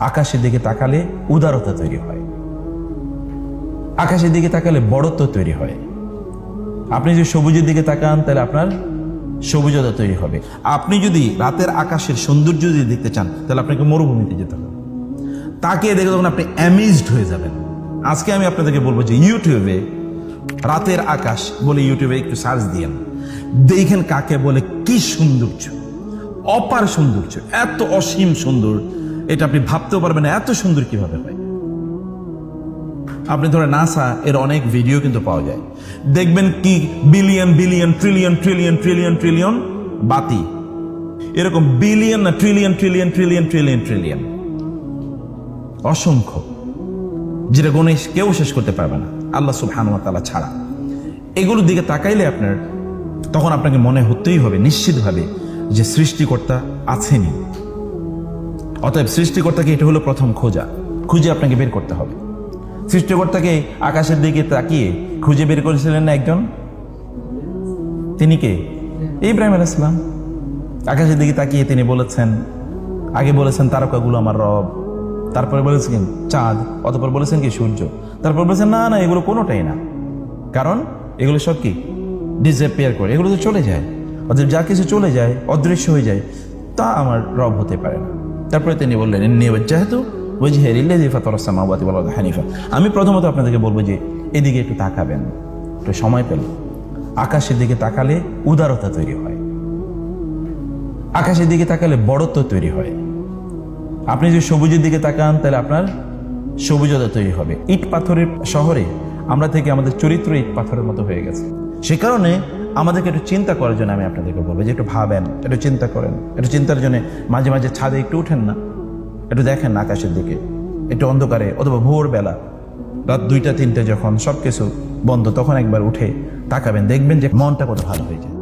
আকাশের দিকে তাকালে উদারতা তৈরি হয়। আকাশের দিকে তাকালে বড়ত্ব তৈরি হয়। আপনি যদি সবুজের দিকে তাকান, তাহলে আপনার সবুজতা তৈরি হবে। আপনি যদি রাতের আকাশের সৌন্দর্য যদি দেখতে চান, তাহলে আপনাকে মরুভূমিতে যেতে হবে। তাকিয়ে দেখে তখন আপনি অ্যামিজড হয়ে যাবেন, আজকে আমি আপনাদেরকে বলব যে ইউটিউবে রাতের আকাশ বলে ইউটিউবে একটু সার্চ দিয়েন। দেখেন কাকে বলে কি সৌন্দর্য। অপার সৌন্দর্য, এত অসীম সুন্দর। এটা আপনি ভাবতেও পারবেন না, এত সুন্দর কীভাবে হয়। আপনি ধরে নাসা এর অনেক ভিডিও কিন্তু পাওয়া যায়। দেখবেন কি billion billion trillion trillion trillion trillion বাতি। এরকম বিলিয়ন না trillion trillion trillion trillion trillion অসংখ্য। যেটা গণে কেউ শেষ করতে পারবে না, আল্লাহ সুবহানাহু ওয়া তাআলা ছাড়া। এগুলোর দিকে তাকাইলে আপনার, তখন আপনাকে মনে হতেই হবে, নিশ্চিতভাবে যে সৃষ্টিকর্তা আছেনই। অতএব সৃষ্টিকর্তাকে এটা হলো প্রথম খোঁজা। খুঁজে আপনাকে বের করতে হবে। সৃষ্টিকর্তাকে আকাশের দিকে তাকিয়ে খুঁজে বের করেছিলেন না একজন? তিনি কে? ইব্রাহিম আলাইহিস সালাম। আকাশের দিকে তাকিয়ে তিনি বলেছেন, আগে বলেছেন তারকাগুলো আমার রব। তারপরে বলেছেন চাঁদ। অতপর বলেছেন কি? সূর্য। তারপর বলেছেন, না না, এগুলো কোনোটাই না। কারণ এগুলো সব কি? ডিসঅ্যাপিয়ার করে। এগুলো তো চলে যায়। অতএব যা কিছু চলে যায়, অদৃশ্য হয়ে যায়, তা আমার রব হতে পারে না। তারপরে তিনি বললেন যেহেতু হানিফা। আমি প্রথমত আপনাদেরকে বলব যে, এদিকে একটু তাকাবেন, একটু সময় পেলে। আকাশের দিকে তাকালে উদারতা তৈরি হয়। আকাশের দিকে তাকালে বড়ত্ব তৈরি হয়। আপনি যদি সবুজের দিকে তাকান, তাহলে আপনার সবুজতা তৈরি হবে। ইট পাথরের শহরে আমরা থেকে আমাদের চরিত্র ইট পাথরের মতো হয়ে গেছে। সে কারণে আমাদেরকে একটু চিন্তা করার জন্য আমি আপনাদেরকে বলব যে একটু ভাবেন, একটু চিন্তা করেন। একটু চিন্তার জন্য মাঝে মাঝে ছাদে একটু উঠেন না। একটু দেখেন না আকাশের দিকে। একটু অন্ধকারে অথবা ভোরবেলা, রাত দুইটা, তিনটে যখন সব কিছু বন্ধ, তখন একবার উঠে তাকাবেন, দেখবেন যে মনটা কত ভালো হয়ে যায়।